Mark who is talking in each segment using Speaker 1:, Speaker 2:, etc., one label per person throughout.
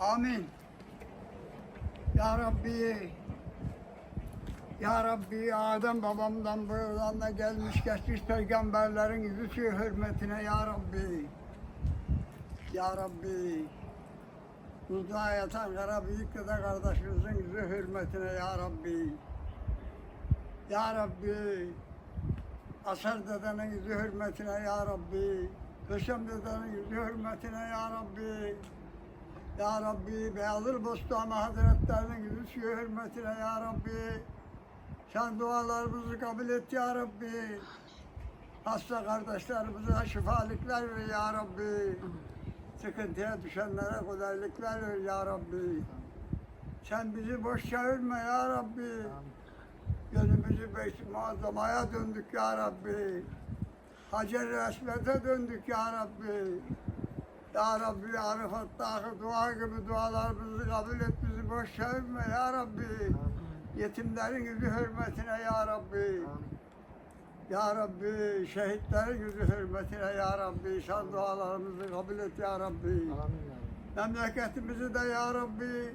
Speaker 1: Amin. Ya Rabbi. Ya Rabbi Adem babamdan buradan da gelmiş geçmiş peygamberlerin yüzü hürmetine Ya Rabbi. Ya Rabbi. Buzluğa yatan kara büyük dede kardeşimizin yüzü hürmetine Ya Rabbi. Ya Rabbi. Asar dedenin yüzü hürmetine Ya Rabbi. Hüsam dedenin yüzü hürmetine Ya Rabbi. Ya Rabbi Beyazıl Bostami Hazretlerinin suyu hürmetine Ya Rabbi. Sen dualarımızı kabul et Ya Rabbi. Hasta kardeşlerimize şifalıklar ver Ya Rabbi. Sıkıntıya düşenlere kolaylıklar ver Ya Rabbi. Sen bizi boş çevirme Ya Rabbi. Gönlümüzü Beyt-i Muazzama'ya döndük Ya Rabbi. Hacer-i döndük Ya Rabbi. Ya Rabbi Arafat'taki dua gibi dualarımızı kabul et bizi boş çevirme Ya Rabbi. Yetimlerin yüzü hürmetine Ya Rabbi. Ya Rabbi şehitlerin yüzü hürmetine Ya Rabbi. Sen dualarımızı kabul et Ya Rabbi. Memleketimizi de Ya Rabbi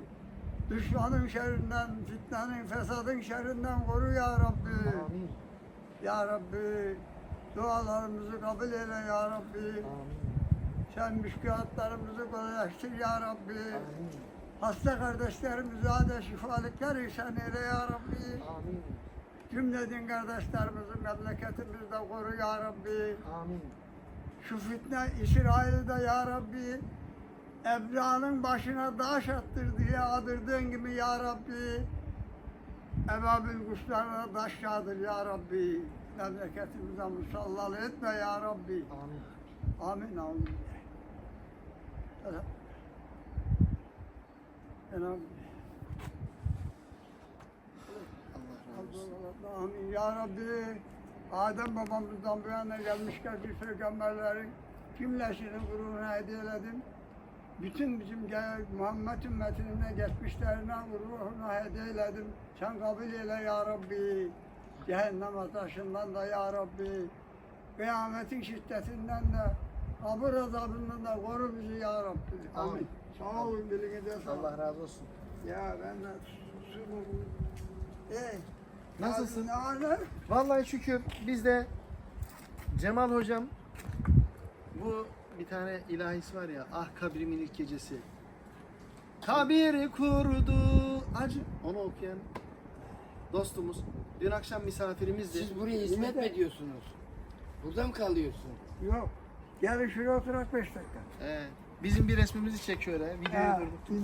Speaker 1: düşmanın şerrinden, fitnenin, fesadın şerrinden koru Ya Rabbi. Ya Rabbi dualarımızı kabul eyle Ya Rabbi. Sen müşkülatlarımızı kolaylaştır Ya Rabbi. Hasta kardeşlerimize de şifalıklar ihsan eyle Ya Rabbi. Cümle din kardeşlerimizi memleketimizde koru Ya Rabbi. Şu fitne İsrail'de Ya Rabbi. Ebra'nın başına daş attır diye adırdığın gibi Ya Rabbi. Ebabil kuşlarına taş yağdır Ya Rabbi. Memleketimize musallat etme Ya Rabbi. Amin amin. Selam. Selam. Amin ya Rabbi. Adem babamızdan bu yana gelmiş geçmiş peygamberlerin cümlesini gururuna hediye eyledim. Bütün bizim Muhammed ümmetine geçmişlerine gururuna hediye eyledim. Sen kabul eyle ya Rabbi. Cehennem ateşinden de ya Rabbi. Kıyametin şiddetinden de kabir azabından da koru bizi ya Rabbi. Amin.
Speaker 2: Amin.
Speaker 1: Sağ olun bilginize sağ olun.
Speaker 2: Allah razı olsun.
Speaker 1: Ya ben de su buldum. Ee,
Speaker 2: Nasılsın?
Speaker 1: Haber?
Speaker 2: Vallahi şükür biz de Cemal hocam bu bir tane ilahisi var ya ah kabrimin ilk gecesi. Kabir kurdu acı onu okuyan dostumuz dün akşam misafirimizdi.
Speaker 3: Siz buraya hizmet mi ediyorsunuz? Burada mı kalıyorsun?
Speaker 1: Yok. Gelin şuraya oturak beş dakika.
Speaker 2: Ee, bizim bir resmimizi çekiyor he, videoyu
Speaker 1: Ha,
Speaker 2: durduk.